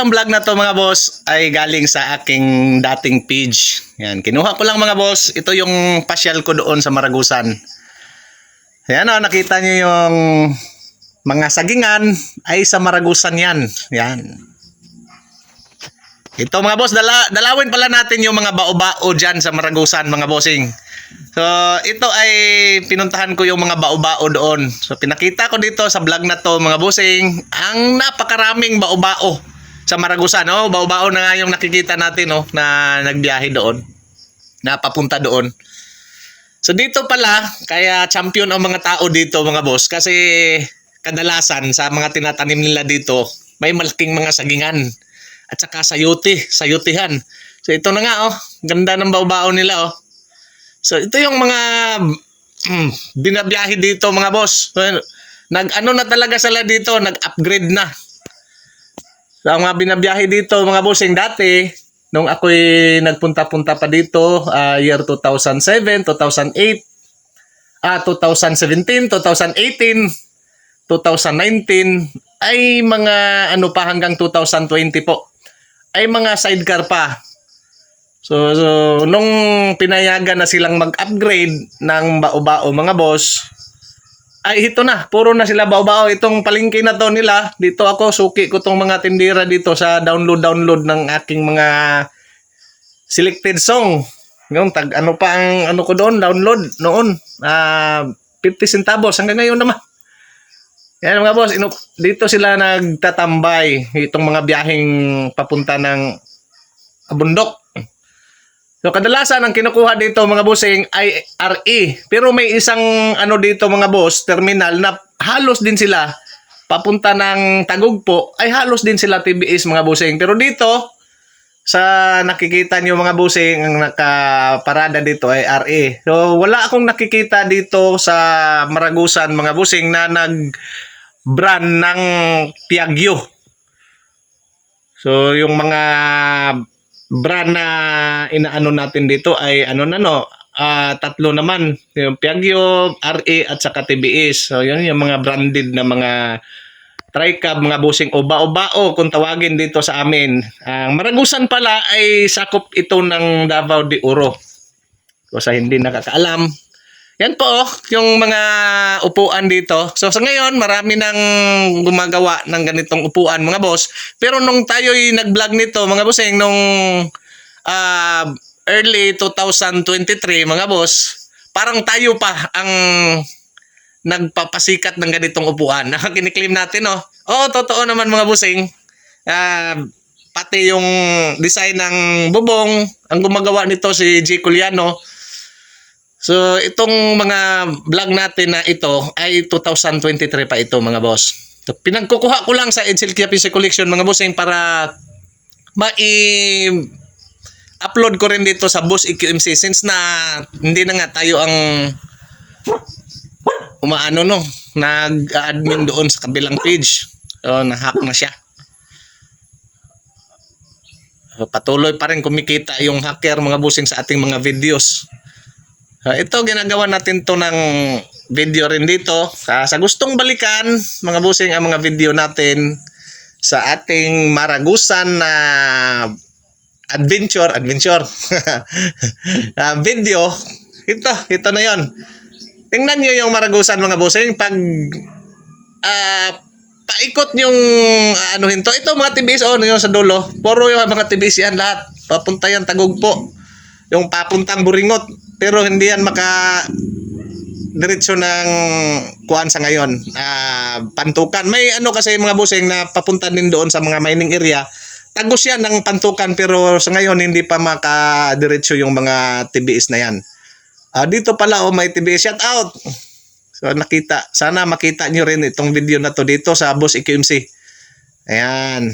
palang vlog na to mga boss ay galing sa aking dating page. Yan, kinuha ko lang mga boss. Ito yung pasyal ko doon sa Maragusan. Yan o, nakita niyo yung mga sagingan ay sa Maragusan yan. Yan. Ito mga boss, dala, dalawin pala natin yung mga bao-bao dyan sa Maragusan mga bossing. So, ito ay pinuntahan ko yung mga bao-bao doon. So, pinakita ko dito sa vlog na to mga bossing, ang napakaraming bao-bao sa Maragusan. No? Bao-bao na nga yung nakikita natin no? na nagbiyahe doon. Na papunta doon. So, dito pala, kaya champion ang mga tao dito mga boss. Kasi kadalasan sa mga tinatanim nila dito, may malaking mga sagingan. At saka sayuti, sayutihan. So, ito na nga oh. Ganda ng bao-bao nila oh. So ito yung mga mm, binabiyahe dito mga boss. Nag ano na talaga sila dito, nag-upgrade na. So mga binabiyahe dito mga bossing dati, nung ako'y nagpunta-punta pa dito, ah, year 2007, 2008, ah 2017, 2018, 2019 ay mga ano pa hanggang 2020 po. Ay mga sidecar pa. So, so nung pinayagan na silang mag-upgrade ng bao-bao mga boss, ay ito na, puro na sila bao-bao. Itong palengke na to nila, dito ako, suki ko tong mga tindira dito sa download-download ng aking mga selected song. Yung tag ano pa ang ano ko doon, download noon. Ah, 50 centavos hanggang ngayon naman. Yan mga boss, ino, dito sila nagtatambay itong mga biyaheng papunta ng bundok. So kadalasan ang kinukuha dito mga bossing ay RE. Pero may isang ano dito mga boss, terminal na halos din sila papunta ng Tagugpo ay halos din sila TBS mga bossing. Pero dito sa nakikita niyo mga bossing ang nakaparada dito ay RE. So wala akong nakikita dito sa Maragusan mga bossing na nag brand ng Piaggio. So yung mga brand na inaano natin dito ay ano na no, ah, tatlo naman, yung Piaggio, RE at saka TBS. So yun yung mga branded na mga tricab, mga busing oba-obao kung tawagin dito sa amin. Ang Maragusan pala ay sakop ito ng Davao de Oro. So sa hindi nakakaalam, yan po, oh, yung mga upuan dito. So sa ngayon, marami nang gumagawa ng ganitong upuan, mga boss. Pero nung tayo'y nag-vlog nito, mga bossing, nung ah, early 2023, mga boss, parang tayo pa ang nagpapasikat ng ganitong upuan. Kiniklaim natin, oh. Oo, totoo naman mga bossing. Ah, pati yung design ng bubong, ang gumagawa nito si G. Culiano. So, itong mga vlog natin na ito ay 2023 pa ito mga boss. So, pinagkukuha ko lang sa Edsel Kia Collection mga bossing para mai upload ko rin dito sa Boss EQMC since na hindi na nga tayo ang umaano no nag-admin doon sa kabilang page. So, na-hack na siya. So, patuloy pa rin kumikita yung hacker mga bossing sa ating mga videos. Ah, ito, ginagawa natin to ng video rin dito. Ah, sa gustong balikan, mga busing, ang mga video natin sa ating maragusan na adventure, adventure, Ah, video, ito, ito na yon. Tingnan nyo yung maragusan mga busing. Pag ah, paikot yung ah, ano hinto, ito mga TBS, oh, yung sa dulo, puro yung mga TBS yan lahat. Papunta yan tagugpo. Yung papuntang buringot pero hindi yan maka diretso ng kuan sa ngayon ah, pantukan. May ano kasi mga busing na papunta din doon sa mga mining area. Tagos yan ng pantukan pero sa ngayon hindi pa maka diretso yung mga TBS na yan. Ah, dito pala oh may TBS shout out! So nakita sana makita nyo rin itong video na to dito sa Boss EQMC ayan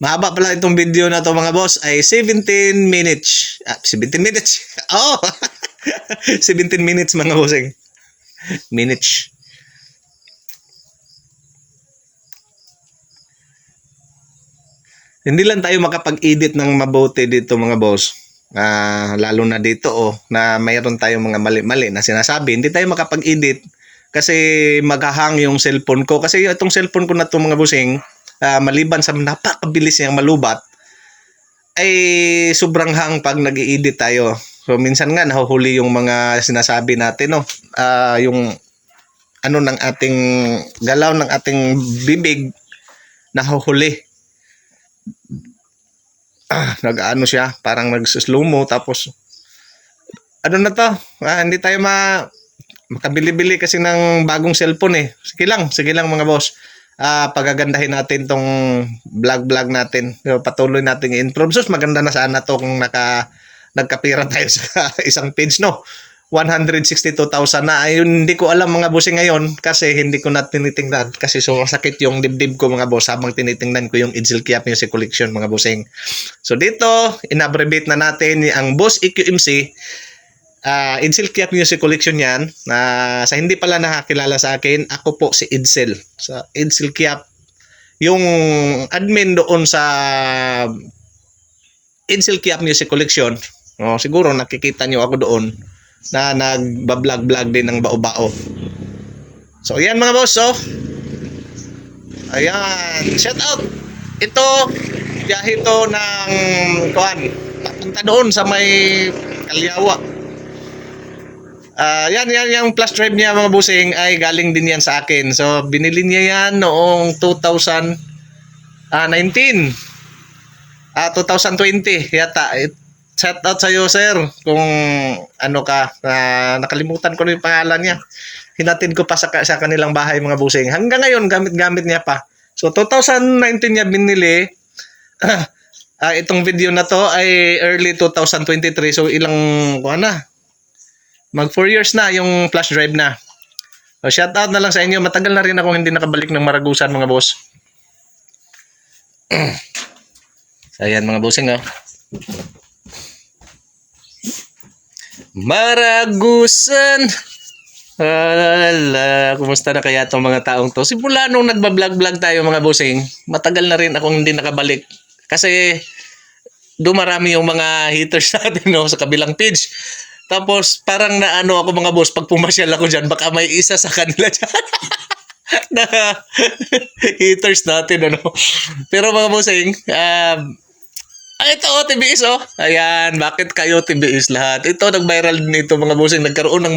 Mahaba pala itong video na to mga boss ay 17 minutes. Ah, 17 minutes. Oh. 17 minutes mga bossing. Minutes. Hindi lang tayo makapag-edit ng mabuti dito mga boss. Ah, lalo na dito oh, na mayroon tayong mga mali-mali na sinasabi. Hindi tayo makapag-edit kasi maghahang yung cellphone ko. Kasi itong cellphone ko na to mga busing, ah, maliban sa napakabilis niyang malubat, ay sobrang hang pag nag edit tayo. So minsan nga nahuhuli yung mga sinasabi natin no. Ah, yung ano ng ating galaw ng ating bibig nahuhuli. Ah, nag-ano siya, parang nag-slow mo tapos ano na to? Ah, hindi tayo ma makabili-bili kasi ng bagong cellphone eh. Sige lang, sige lang mga boss. Ah, pagagandahin natin tong vlog-vlog natin. Patuloy nating i-improve. Sus, maganda na sana to kung naka nagkapira tayo sa isang page, no? 162,000 na. Ayun, hindi ko alam mga bossing ngayon kasi hindi ko na tinitingnan kasi sumasakit yung dibdib ko mga boss habang tinitingnan ko yung Edsel Kiap Music Collection mga bossing. So dito, inabbreviate na natin ang Boss EQMC uh, Edsel Kiap Music Collection yan. na sa hindi pala nakakilala sa akin, ako po si Edsel. Sa Edsel Kiap, yung admin doon sa Edsel Kiap Music Collection. Oh, siguro nakikita nyo ako doon na nagbablog-vlog din ng bao-bao. So, ayan mga boss, oh. Ayan, shout out. Ito, biyahe to ng kuan. Papunta doon sa may Kalyawa. Ah, yan, yan, yung flash drive niya mga busing ay galing din yan sa akin. So, binili niya yan noong 2019. Ah, 2020 yata. Shout out sa iyo, sir. Kung ano ka, ah, nakalimutan ko na yung pangalan niya. Hinatid ko pa sa, sa kanilang bahay mga busing. Hanggang ngayon, gamit-gamit niya pa. So, 2019 niya binili. Ah, itong video na to ay early 2023. So, ilang, kuha na, Mag 4 years na yung flash drive na. So, shout out na lang sa inyo. Matagal na rin ako hindi nakabalik ng Maragusan mga boss. so, ayan mga bossing oh. Maragusan! Ala, kumusta na kaya itong mga taong to? Simula nung nagbablog-vlog tayo mga bossing, matagal na rin akong hindi nakabalik. Kasi dumarami yung mga haters natin no, sa kabilang page. Tapos parang naano ako mga boss, pag pumasyal ako dyan, baka may isa sa kanila dyan. na haters natin ano. Pero mga bossing, um, ay, ito, oh, TBS, oh. Ayan, bakit kayo TBS lahat? Ito, nag-viral din ito, mga bossing. Nagkaroon ng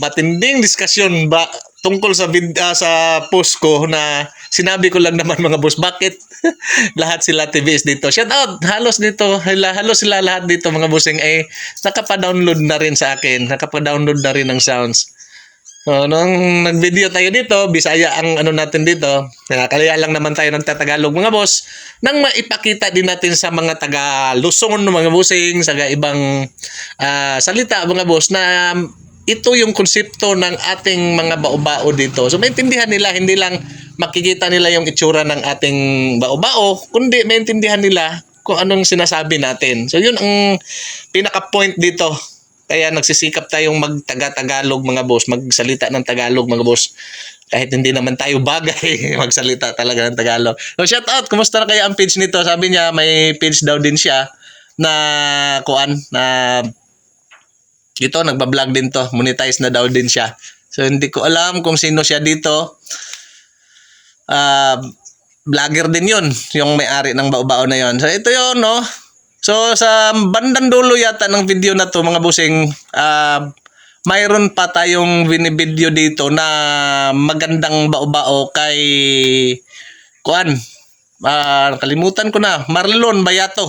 matinding diskusyon ba tungkol sa vid- ah, sa post ko na sinabi ko lang naman mga boss, bakit lahat sila TBS dito? Shout out, halos dito, halos sila lahat dito mga bossing ay nakapa-download na rin sa akin. Nakapa-download na rin ng sounds. So, nung nag-video tayo dito, Bisaya ang ano natin dito, kaya lang naman tayo ng Tagalog mga boss, nang maipakita din natin sa mga taga Luzon, mga bossing, sa ibang ah, salita mga boss na ito yung konsepto ng ating mga bao-bao dito. So maintindihan nila, hindi lang makikita nila yung itsura ng ating bao-bao, kundi maintindihan nila kung anong sinasabi natin. So yun ang pinaka-point dito. Kaya nagsisikap tayong magtaga-Tagalog mga boss, magsalita ng Tagalog mga boss. Kahit hindi naman tayo bagay, magsalita talaga ng Tagalog. So shout out, kumusta na kaya ang page nito? Sabi niya may page daw din siya na kuan na ito nagba-vlog din to, monetize na daw din siya. So hindi ko alam kung sino siya dito. Ah, vlogger din 'yun, yung may-ari ng bao-bao na 'yon. So ito 'yon, no. So sa bandang dulo yata ng video na to mga busing, ah mayroon pa tayong binibideo dito na magandang bao-bao kay Kuan. Ah, kalimutan ko na, Marlon Bayato.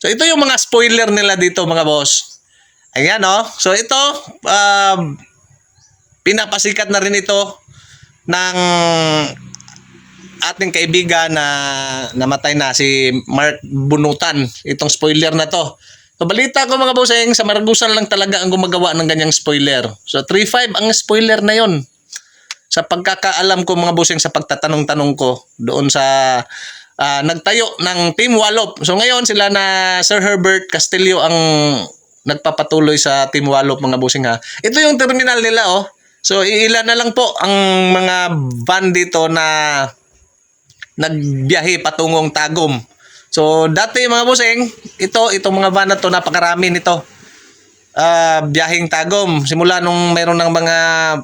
So ito yung mga spoiler nila dito mga boss. Ayan oh. So ito um pinapasikat na rin ito ng ating kaibigan na namatay na si Mark Bunutan. Itong spoiler na to. So balita ko mga bossing, sa Maragusan lang talaga ang gumagawa ng ganyang spoiler. So 3.5 ang spoiler na yon. Sa pagkakaalam ko mga bossing sa pagtatanong-tanong ko doon sa ah, nagtayo ng Team Wallop. So ngayon sila na Sir Herbert Castillo ang nagpapatuloy sa Team Wallop mga bossing ha. Ito yung terminal nila oh. So iilan na lang po ang mga van dito na nagbiyahe patungong Tagum. So dati mga bossing, ito itong mga van na to napakarami nito. ah, biyaheng tagom. Simula nung mayroon ng mga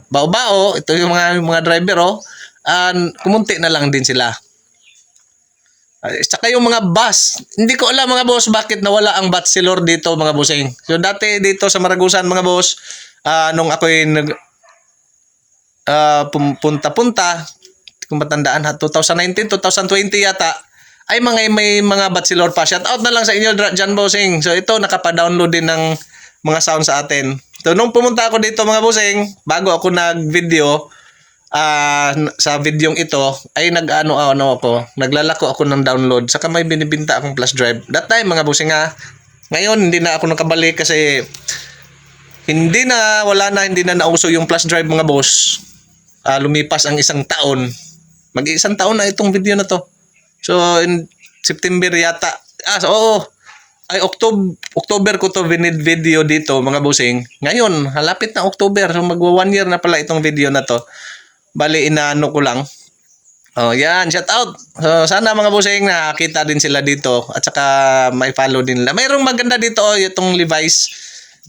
bao-bao, ito yung mga mga driver oh, ah, kumunti na lang din sila. Uh, saka yung mga bus. Hindi ko alam mga boss bakit nawala ang bachelor dito mga bossing. So dati dito sa Maragusan mga boss, ah, nung ako'y nag pum- punta-punta, kung matandaan ha, 2019, 2020 yata, ay mga may mga bachelor pa. Shout out na lang sa inyo dyan bossing. So ito nakapa-download din ng mga sound sa atin. So nung pumunta ako dito mga bossing, bago ako nag-video, ah sa videong ito ay nag-ano ano ako, naglalako ako ng download saka may binibinta akong flash drive. That time mga bossing nga, ngayon hindi na ako nakabalik kasi hindi na wala na hindi na nauso yung flash drive mga boss. Ah, lumipas ang isang taon. Mag-isang taon na itong video na to. So in September yata. Ah, so, oo. Ay October October ko to vinid video dito mga bossing. Ngayon, halapit na October. So magwa one year na pala itong video na to. Bali inaano ko lang. Oh, yan, shout out. So, sana mga bossing nakakita din sila dito at saka may follow din nila. Mayroong maganda dito oh, itong Levi's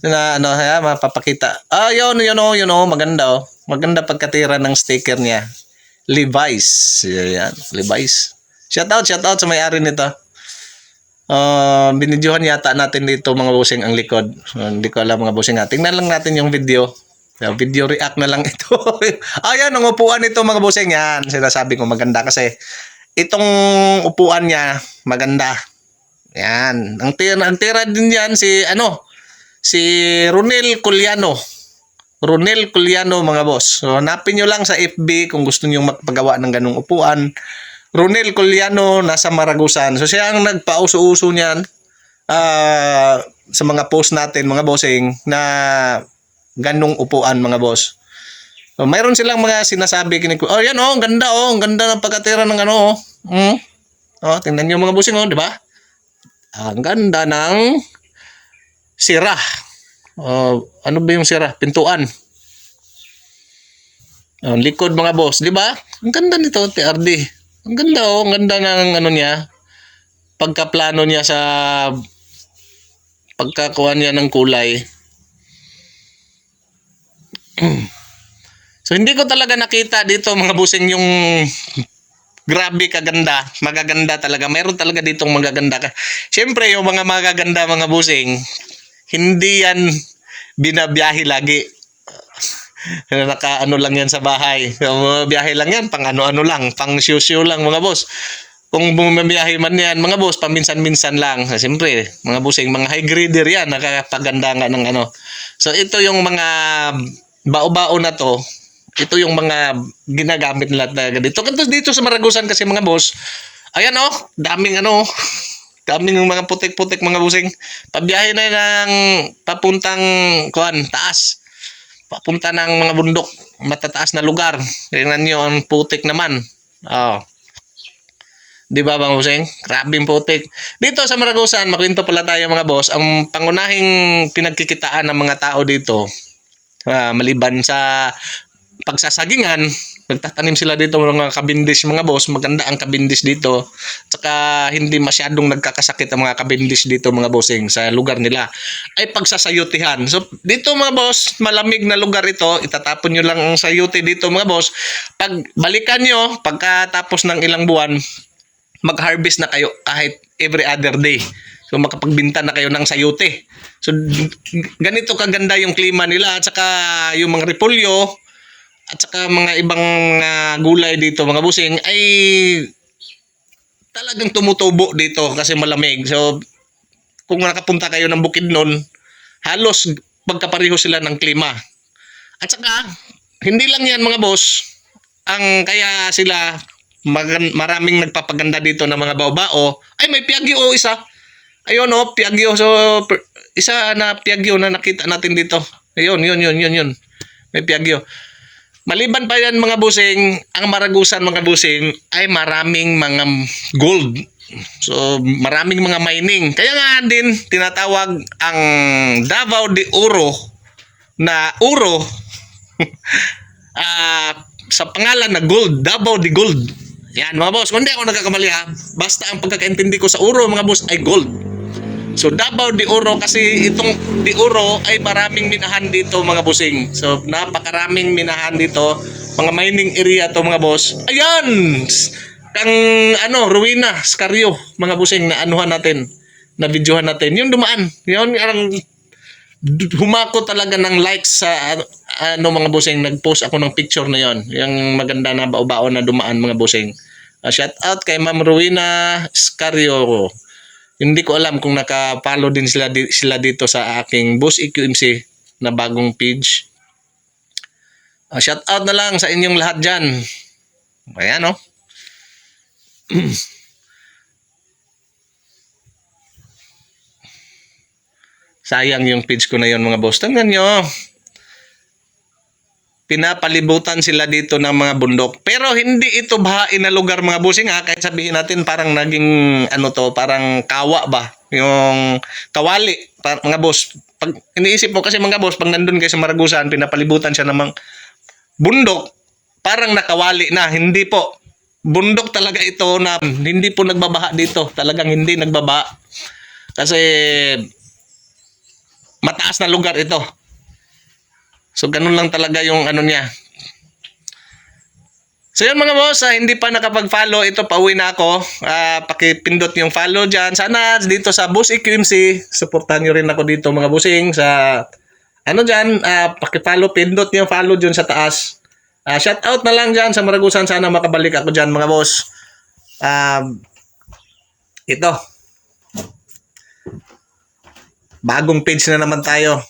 na ano, ha, mapapakita. Ah, yun, yun oh, yun oh, maganda oh. Maganda pagkatira ng sticker niya. Levi's. Yan, Levi's. Shout out, shout out sa may-ari nito. Uh, binidyohan yata natin dito mga bossing ang likod. So, hindi ko alam mga bossing. Tingnan lang natin yung video. Yeah, video react na lang ito. Ayan, ang upuan nito mga bossing yan. Sinasabi ko maganda kasi itong upuan niya maganda. Yan. Ang tira, ang tira din yan si ano si Ronel Culiano. Ronel Culiano mga boss. So hanapin nyo lang sa FB kung gusto niyo magpagawa ng ganung upuan. Ronel Culiano nasa Maragusan. So siya ang nagpauso-uso niyan ah, sa mga post natin mga bossing na ganung upuan mga boss. So, mayroon silang mga sinasabi kinig Oh, yan oh, ganda oh, ang ganda ng pagkatira ng ano oh. Hmm? Oh, tingnan niyo mga bossing oh, di ba? Ang ganda ng sira. Oh, ano ba yung sira? Pintuan. Oh, likod mga boss, di ba? Ang ganda nito, TRD. Ang ganda oh, ang ganda ng ano niya. Pagkaplano niya sa pagkakuha niya ng kulay. So hindi ko talaga nakita dito mga busing yung grabe kaganda, magaganda talaga. Meron talaga ditong magaganda. Siyempre yung mga magaganda mga busing, hindi yan binabiyahe lagi. Naka lang yan sa bahay. Biyahe lang yan, pang ano-ano lang, pang siyo lang mga boss. Kung bumabiyahe man yan, mga boss, paminsan-minsan lang. Siyempre, mga busing, mga high grader yan, nakakapaganda nga ng ano. So ito yung mga bao-bao na to, ito yung mga ginagamit nila talaga dito. Dito sa Maragusan kasi mga boss, ayan oh, daming ano, daming mga putik-putik mga busing. Pabiyahe na ng papuntang kuan, taas. Papunta ng mga bundok, matataas na lugar. Tingnan niyo ang putik naman. Oh. Di ba bang Huseng? Grabing putik. Dito sa Maragusan, makwento pala tayo mga boss, ang pangunahing pinagkikitaan ng mga tao dito, ah, maliban sa pagsasagingan, nagtatanim sila dito ng mga kabindis mga boss, maganda ang kabindis dito. Tsaka hindi masyadong nagkakasakit ang mga kabindis dito mga bossing sa lugar nila. Ay pagsasayutihan. So dito mga boss, malamig na lugar ito, itatapon nyo lang ang sayuti dito mga boss. Pag balikan nyo, pagkatapos ng ilang buwan, mag-harvest na kayo kahit every other day. So makapagbinta na kayo ng sayuti. So ganito kaganda yung klima nila at saka yung mga repolyo at saka mga ibang mga gulay dito mga busing ay talagang tumutubo dito kasi malamig. So kung nakapunta kayo ng Bukidnon, halos magkapareho sila ng klima. At saka hindi lang yan mga boss, ang kaya sila maraming nagpapaganda dito ng mga bao-bao ay may piagyo isa. Ayun oh, piagyo. So isa na piagyo na nakita natin dito. Ayun, yun, yun, yun, yun. May piagyo. Maliban pa yan mga busing, ang Maragusan mga busing ay maraming mga gold. So maraming mga mining. Kaya nga din tinatawag ang Davao de Oro na Oro ah, sa pangalan na gold, Davao de Gold. Yan mga boss, kung hindi ako nagkakamali ha, basta ang pagkakaintindi ko sa Oro mga boss ay gold. So Davao de Oro kasi itong de Oro ay maraming minahan dito mga busing. So napakaraming minahan dito, mga mining area to mga boss. Ayan! Kang ano, Ruina, Scario, mga busing na anuhan natin, na videohan natin. Yung dumaan, yun ang humako talaga ng likes sa ano, mga busing nag-post ako ng picture na yon yung maganda na bao-bao na dumaan mga busing Uh, shout out kay Ma'am Rowena Scario hindi ko alam kung naka-follow din sila, di- sila dito sa aking Boss EQMC na bagong page uh, shout out na lang sa inyong lahat dyan ayan oh Sayang yung page ko na yon mga boss. Tingnan nyo. Pinapalibutan sila dito ng mga bundok. Pero hindi ito bahain na lugar mga bossing ha. Kahit sabihin natin parang naging ano to, parang kawa ba? Yung kawali. Pa- mga boss. Pag iniisip mo kasi mga boss, pag nandun kayo sa Maragusan, pinapalibutan siya ng mga bundok. Parang nakawali na. Hindi po. Bundok talaga ito na hindi po nagbabaha dito. Talagang hindi nagbabaha. Kasi mataas na lugar ito. So ganun lang talaga yung ano niya. So yun mga boss, ah, hindi pa nakapag-follow, ito pauwi na ako. Ah, pakipindot yung follow dyan. Sana dito sa Boss EQMC, supportan nyo rin ako dito mga bossing sa ano dyan, ah, pakipollow, pindot yung follow dyan sa taas. Ah, shout out na lang dyan sa Maragusan. Sana makabalik ako dyan mga boss. Um, ito. Bagong page na naman tayo.